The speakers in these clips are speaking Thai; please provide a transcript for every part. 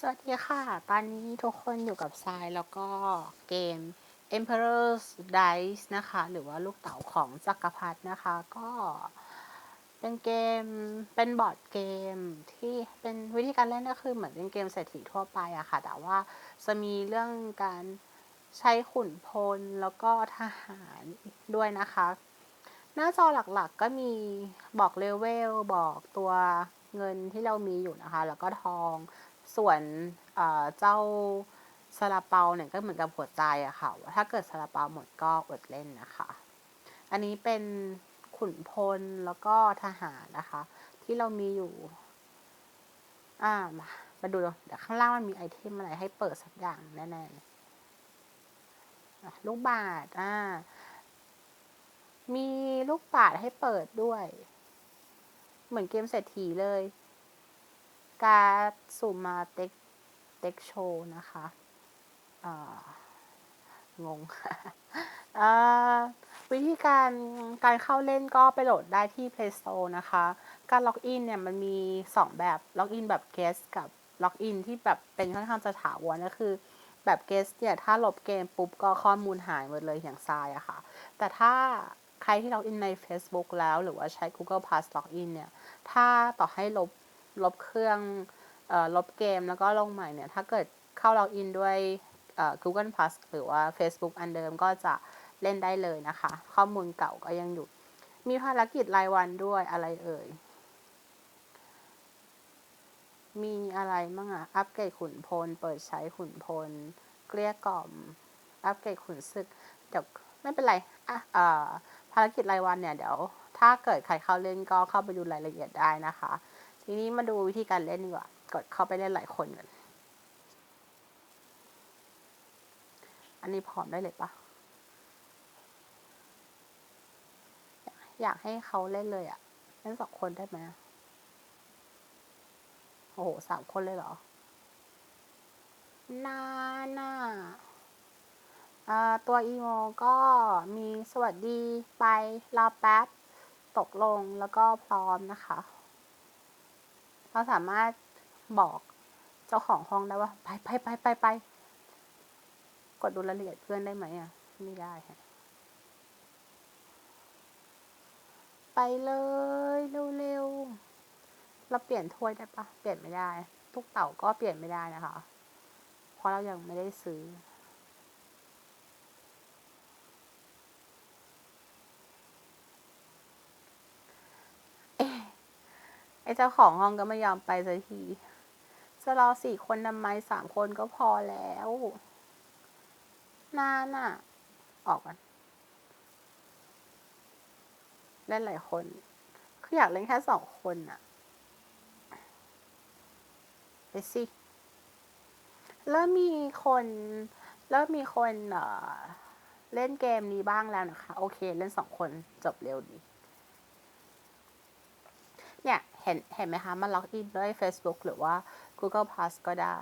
สวัสดีค่ะ ตอนนี้ทุกคนอยู่กับทรายแล้วก็เกม Emperor's Dice นะคะ หรือว่าลูกเต๋าของจักรพรรดินะคะ ก็เป็นเกม เป็นบอร์ดเกมที่เป็นวิธีการเล่นก็คือเหมือนเป็นเกมเศรษฐีทั่วไปอะค่ะ แต่ว่าจะมีเรื่องการใช้ขุนพลแล้วก็ทหารด้วยนะคะ หน้าจอหลักๆก็มีบอกเลเวล บอกตัวเงินที่เรามีอยู่นะคะ แล้วก็ทอง ส่วนเจ้าซาลาเปาเนี่ยก็เหมือนกับหัวใจอะค่ะว่าถ้าเกิดซาลาเปาหมดก็อดเล่นนะคะ อันนี้เป็นขุนพลแล้วก็ทหารนะคะ ที่เรามีอยู่ อ่ามามาดูเดี๋ยวข้างล่างมันมีไอเทมอะไรให้เปิดสักอย่างแน่ๆลูกบาศก์อ่า มีลูกบาศก์ให้เปิดด้วย เหมือนเกมเศรษฐีเลย การสุ่มาเต็กเต็กโชนะคะงงวิธีการการเข้าเล่นก็ไปโหลดได้ที่ Play Store นะคะ การล็อกอินเนี่ยมันมี 2 แบบ ล็อกอินแบบ guest กับล็อกอินที่แบบเป็นค่อนข้างจะถาวรก็คือแบบ guest เนี่ยถ้าลบเกมปุ๊บก็ข้อมูลหายหมดเลยอย่างทรายอะค่ะ แต่ถ้าใครที่ล็อกอินใน Facebook แล้ว หรือว่าใช้ Google Plus ล็อกอินเนี่ย ถ้าต่อให้ลบ ลบเครื่องอลบเกมแล้วก็ลงใหม่เนี่ย ถ้าเกิดเข้าล็อกอินด้วย Google Plus หรือว่า Facebook อันเดิมก็จะเล่นได้เลยนะคะ ข้อมูลเก่าก็ยังอยู่ มีภารกิจรายวันด้วยอะไรเอ่ย มีอะไรบ้างอะอัปเกรดขุนพล เปิดใช้ขุนพล เกลี้ยกล่อม อัปเกรดขุนศึกเดี๋ยวไม่เป็นไรอะเอ่อภารกิจรายวันเนี่ยเดี๋ยว ถ้าเกิดใครเข้าเล่นก็เข้าไปดูรายละเอียดได้นะคะ ทีนี้มาดูวิธีการเล่นดีกว่า กดเข้าไปเล่นหลายคนกันอันนี้พร้อมได้เลยปะอยากให้เขาเล่นเลยอะเล่นสองคนได้ไหมโอ้โหสามคนเลยเหรอนาน่าตัวอีโมก็มีสวัสดีไปรอแป๊บ ตกลงแล้วก็พร้อมนะคะ เราสามารถบอกเจ้าของห้องได้ว่า ไปไปไปไปไปกดดูรายละเอียดเพื่อนได้ไหมอะ ไม่ได้ฮะไปเลยเร็วๆ เราเปลี่ยนถ้วยได้ปะเปลี่ยนไม่ได้ ทุกเต่าก็เปลี่ยนไม่ได้นะคะ เพราะเรายังไม่ได้ซื้อ เอ๊ะ ไอเจ้าของห้องก็ไม่ยอมไปสักที จะรอสี่คนทำไมสามคนก็พอแล้วนานอะออกกันเล่นหลายคนคืออยากเล่นแค่สองคนอะไปสิเริ่มมีคนเริ่มมีคนเอ่อเล่นเกมนี้บ้างแล้วนะคะ โอเค เล่นสองคนจบเร็วดี เนี่ย เห็นเห็นไหมคะ มันล็อกอินด้วย Facebook หรือว่า Google Plus ก็ได้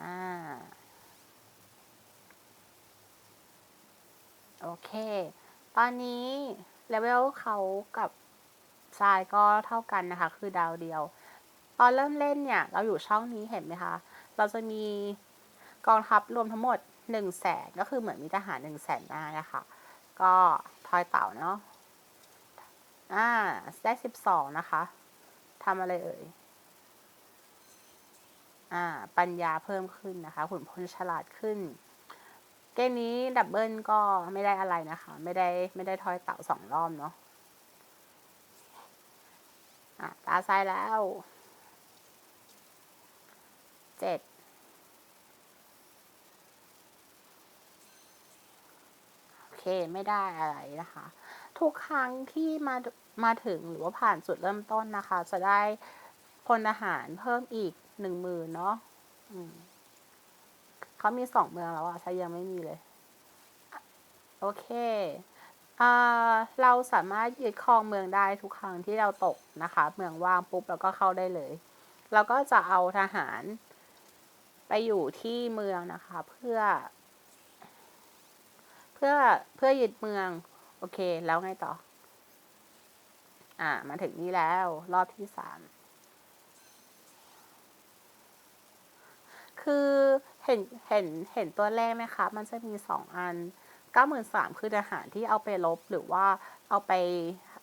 อ่า โอเค ตอนนี้เลเวลเขากับทรายก็เท่ากันนะคะ คือดาวเดียว ตอนเริ่มเล่นเนี่ย เราอยู่ช่องนี้เห็นไหมคะ เราจะมีกองทัพรวมทั้งหมดหนึ่งแสนก็คือเหมือนมีทหารหนึ่งแสนได้นะคะ ก็ทอยเต่าเนาะอ่าได้สิบสองนะคะทำอะไรเอ่ยอ่าปัญญาเพิ่มขึ้นนะคะขุนพลฉลาดขึ้น เกมนี้ดับเบิลก็ไม่ได้อะไรนะคะ ไม่ได้ไม่ได้ทอยเต่าสองรอบเนาะอะตาซ้ายแล้วเจ็ด โอ เคไม่ได้อะไรนะคะ ทุกครั้งที่มามาถึงหรือว่าผ่านจุดเริ่มต้นนะคะ จะได้พลทหารเพิ่มอีกหนึ่งหมื่นเนาะเขามีสองเมืองแล้วอะใช้ยังไม่มีเลย โอเคเราสามารถยึดครองเมืองได้ทุกครั้งที่เราตกนะคะ เมืองว่างปุ๊บเราก็เข้าได้เลย เราก็จะเอาทหารไปอยู่ที่เมืองนะคะ เพื่อ พื่อเพื่อยึดเมือง โอเค แล้วไงต่อ อ่า มาถึงนี่แล้ว รอบที่สามคือเห็นเห็นเห็นตัวเลขไหมคะ มันจะมีสองอันเก้าหมื่นสามคือทหารที่เอาไปลบหรือว่าเอาไป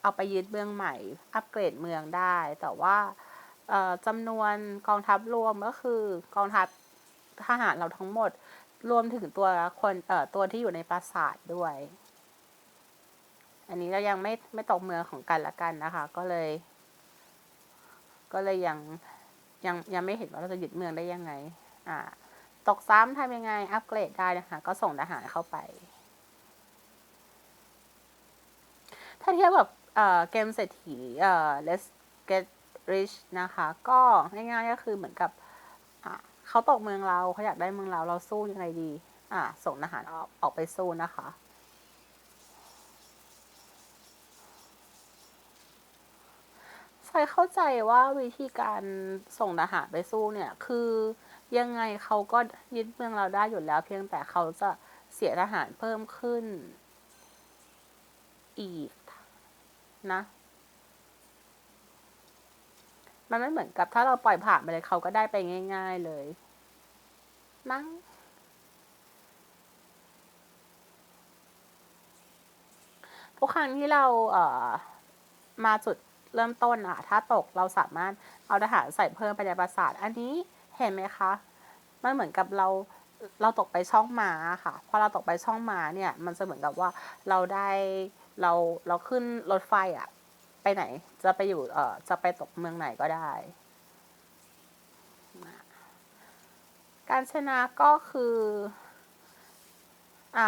เอาไปยึดเมืองใหม่ อัปเกรดเมืองได้ แต่ว่าจำนวนกองทัพรวมก็คือกองทัพทหารเราทั้งหมด รวมถึงตัวคนเอ่อตัวที่อยู่ในปราสาทด้วย อันนี้เรายังไม่ไม่ตกเมืองของกันละกันนะคะ ก็เลย ก็เลยยังยังยังไม่เห็นว่าเราจะยึดเมืองได้ยังไง อ่า ตกซ้ำทำยังไง อัปเกรดได้นะคะ ก็ส่งทหารเข้าไป ถ้าเทียบกับเกมเศรษฐีเอ่อ let's get rich นะคะ ก็ง่ายๆก็คือเหมือนกับ เขาตกเมืองเราเขาอยากได้เมืองเราเราสู้ยังไงดี อ่าส่งทหารออกออกไปสู้นะคะใส่เข้าใจว่าวิธีการส่งทหารไปสู้เนี่ย คือยังไงเขาก็ยึดเมืองเราได้อยู่แล้ว เพียงแต่เขาจะเสียทหารเพิ่มขึ้นอีกนะ มันไม่เหมือนกับถ้าเราปล่อยผ่านไปเลยเขาก็ได้ไปง่าย ๆเลยมั้งทุกครั้งที่เราเอ่อมาจุดเริ่มต้นอะถ้าตกเราสามารถเอาทหารใส่เพิ่มไปในปราสาท อันนี้เห็นไหมคะ มันเหมือนกับเราเราตกไปช่องม้าค่ะ พอเราตกไปช่องม้าเนี่ย มันจะเหมือนกับว่าเราได้เราเราขึ้นรถไฟอะ ไปไหน จะไปอยู่ เอ่อ จะไปตกเมืองไหนก็ได้ การชนะก็คือ อะ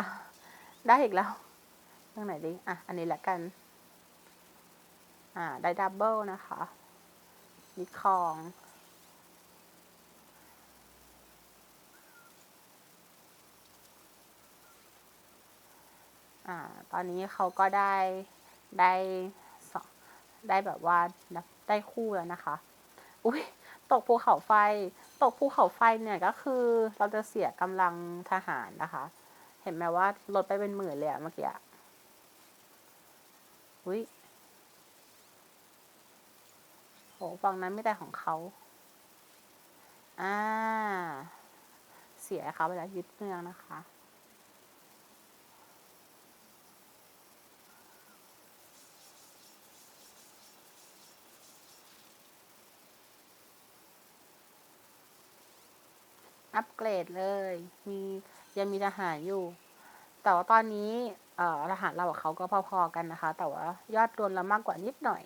ได้อีกแล้วเมืองไหนดี อะ อันนี้แหละกัน อ่า ได้ดับเบิลนะคะมีคองอ่าตอนนี้เขาก็ได้ได้ ได้แบบว่าได้คู่แล้วนะคะ อุ้ยตกภูเขาไฟ ตกภูเขาไฟเนี่ยก็คือเราจะเสียกำลังทหารนะคะ เห็นไหมว่าลดไปเป็นหมื่นเลยอะเมื่อกี้อุ้ยโหฝั่งนั้นไม่ได้ของเขา อ่า เสียเขาไปแล้วยึดเมืองนะคะ อัปเกรดเลย มียังมีทหารอยู่ แต่ว่าตอนนี้เอ่อทหารเรากับเขาก็พอๆกันนะคะ แต่ว่ายอดรวมเรามากกว่านิดหน่อย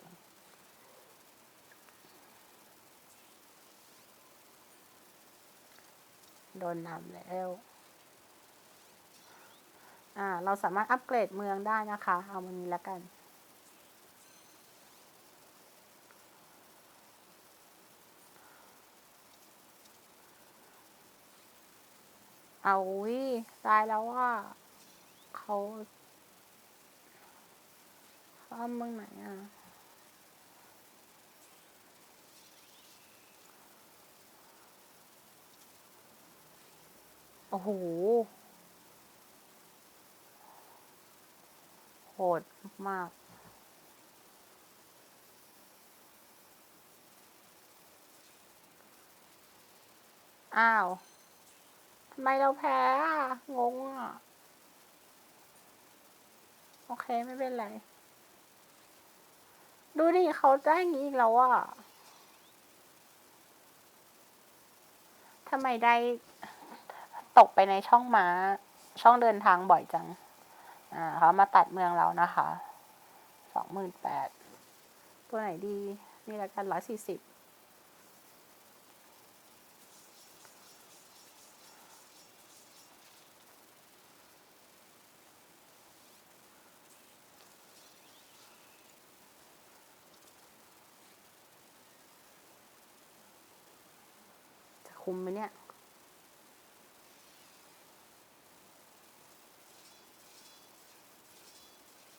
โดนนำแล้ว อ่า เราสามารถอัปเกรดเมืองได้นะคะ เอามันนี้แล้วกัน เอาวิตายแล้วว่าเขาเขาเมืองไหนอะโอ้โหโหดมากอ้าว ไมเราแพ้อะงงอะ โอเคไม่เป็นไร ดูดิเขาได้อย่างนี้อีกแล้วอะทำไมได้ตกไปในช่องม้า ช่องเดินทางบ่อยจัง อ่าเขามาตัดเมืองเรานะคะ สองหมื่นแปด ตัวไหนดี นี่ละกันร้อยสี่สิบ คุมไหมเนี่ย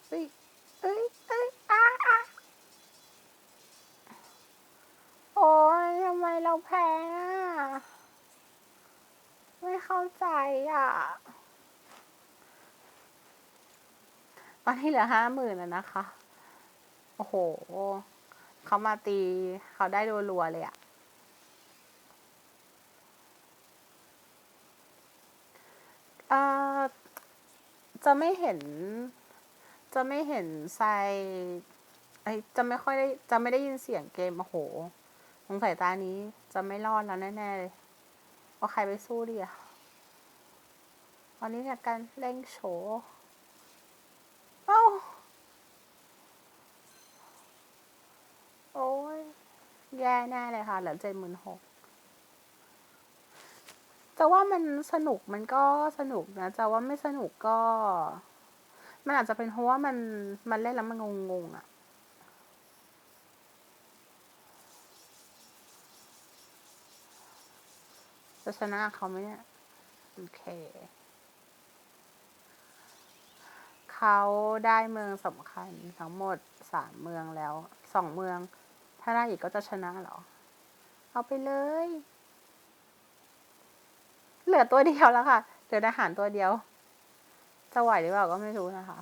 เฮ้ยเฮ้ยเฮ้ยอ้าโอ้ยทำไมเราแพ้ไม่เข้าใจอะ ตอนนี้เหลือห้าหมื่นแล้วนะคะ โอ้โห เขามาตี เขาได้รัวๆเลยอะ อ่อจะไม่เห็น จะไม่เห็นไซไอจะไม่ค่อยได้จะไม่ได้ยินเสียงเกมโอ้โหสงสัยตานี้จะไม่รอดแล้วแน่ๆเลยเอาใครไปสู้ดีอะตอนนี้เนี่ยการเร่งโฉเอ้าโอ้ยแย่แน่เลยค่ะเหลือเจ็ดหมื่นหก จะว่ามันสนุกมันก็สนุกนะจะว่าไม่สนุกก็ มันอาจจะเป็นเพราะว่ามันมันเล่นแล้วมันงงๆอะ่ะจะชนะเขาไหมเนี่ยโอเค เขาได้เมืองสำคัญทั้งหมดสามเมืองแล้วสองเมือง ถ้าได้อีกก็จะชนะเหรอ เอาไปเลย เหลือตัวเดียวแล้วค่ะ เหลือทหารตัวเดียว จะไหวหรือเปล่าก็ไม่รู้นะคะ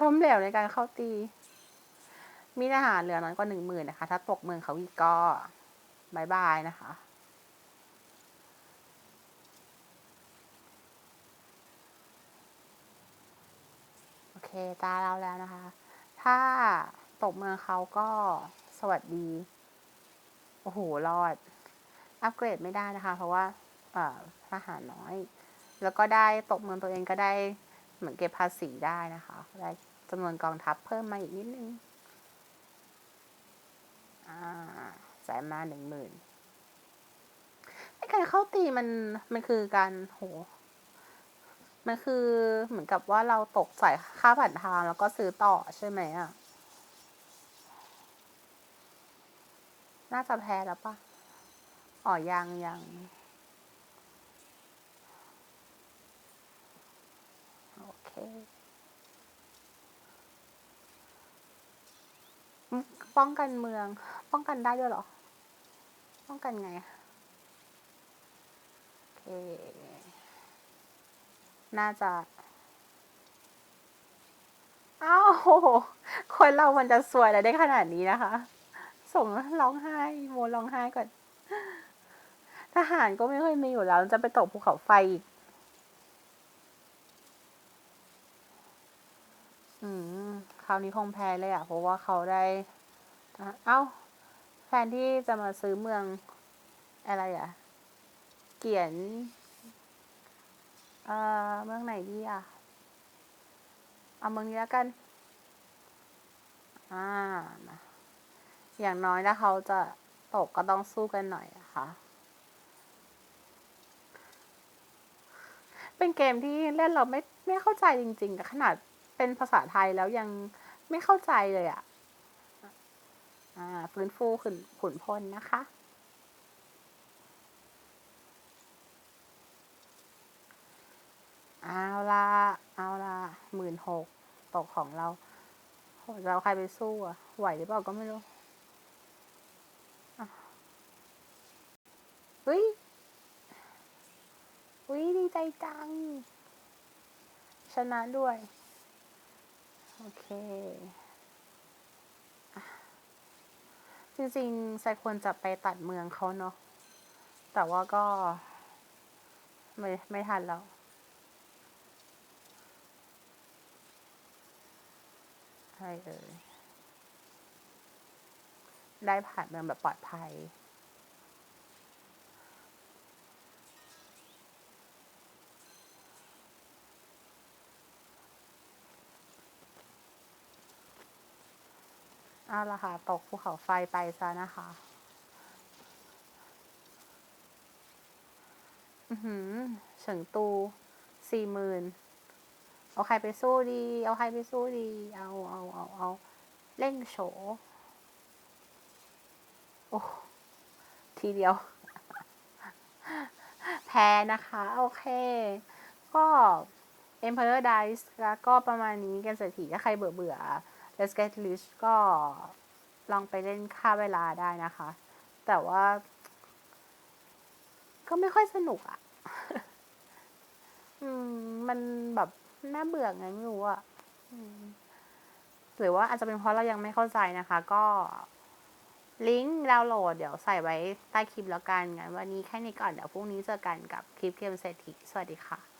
ล้มเหลวในการเข้าตี มีทหารเหลือน้อยกว่าหนึ่งหมื่นนะคะ ถ้าตกเมืองเขาอีกก็บายบายนะคะ โอเค ตาเราแล้วนะคะ ถ้าตกเมืองเขาก็สวัสดี โอ้โห รอด อัปเกรดไม่ได้นะคะ เพราะว่าทหารน้อย แล้วก็ได้ตกเมืองตัวเองก็ได้เหมือนเก็บภาษีได้นะคะ ได้จำนวนกองทัพเพิ่มมาอีกนิดนึงอ่าจ่ายมาหนึ่งหมื่นในการเข้าตีมันมันคือการโห มันคือเหมือนกับว่าเราตกใส่ค่าผ่านทางแล้วก็ซื้อต่อใช่ไหมอะ น่าจะแพ้แล้วปะ อ๋อยังยังโอเคป้องกันเมือง ป้องกันได้ด้วยหรอ ป้องกันไงโอเคน่าจะอ้าวคนเรามันจะสวยอะไรได้ขนาดนี้นะคะ ส่งร้องไห้โมร้องไห้ก่อน ทหารก็ไม่ค่อยมีอยู่แล้ว จะไปตกภูเขาไฟอีก อืม คราวนี้คงแพ้เลยอะ เพราะว่าเขาได้ เอ้า แฟนที่จะมาซื้อเมืองอะไรอะ เกียน เอ่อ เมืองไหนดีอะ เอาเมืองนี้แล้วกัน อ่ามาอย่างน้อยถ้าเขาจะตกก็ต้องสู้กันหน่อยอะค่ะ เป็นเกมที่เล่นเราไม่ไม่เข้าใจจริงๆขนาดเป็นภาษาไทยแล้วยังไม่เข้าใจเลยอะ่ะฟื้นฟูขุนขุนพลนะคะ เอาละเอาละหมื่นหกตกของเราเอาใครไปสู้อะไหวหรือเปล่าก็ไม่รู้เฮ้ย อุ้ยดีใจจัง ชนะด้วย โอเคจริงๆไซควรจะไปตัดเมืองเขาเนาะ แต่ว่าก็ ไม่ไม่ทันแล้ว ใช่เออได้ผ่านเมืองแบบปลอดภัย เอาละค่ะ ตกภูเขาไฟไปซะนะคะ อือหือเฉิงตูสี่หมื่นเอาใครไปสู้ดี เอาใครไปสู้ดี เอาเอาเอาเอาเล่งโฉโอ้ทีเดียว แพ้นะคะ โอเค ก็ Emperor Dice แล้วก็ประมาณนี้กันเศรษฐีถ้าใครเบื่อเบื่อ Let's Get Rich ก็ลองไปเล่นค่าเวลาได้นะคะ แต่ว่า ก็ไม่ค่อยสนุกอะ่ะ อืม มันแบบน่าเบื่อไงไม่รู้อะ่ะหรือว่าอาจจะเป็นเพราะเรายังไม่เข้าใจนะคะ ก็ลิงก์ดาวน์โหลด เดี๋ยวใส่ไว้ใต้คลิปแล้วกันงั้นวันนี้แค่นี้ก่อน เดี๋ยวพรุ่งนี้เจอกันกับคลิปเกมเศรษฐีสวัสดีค่ะ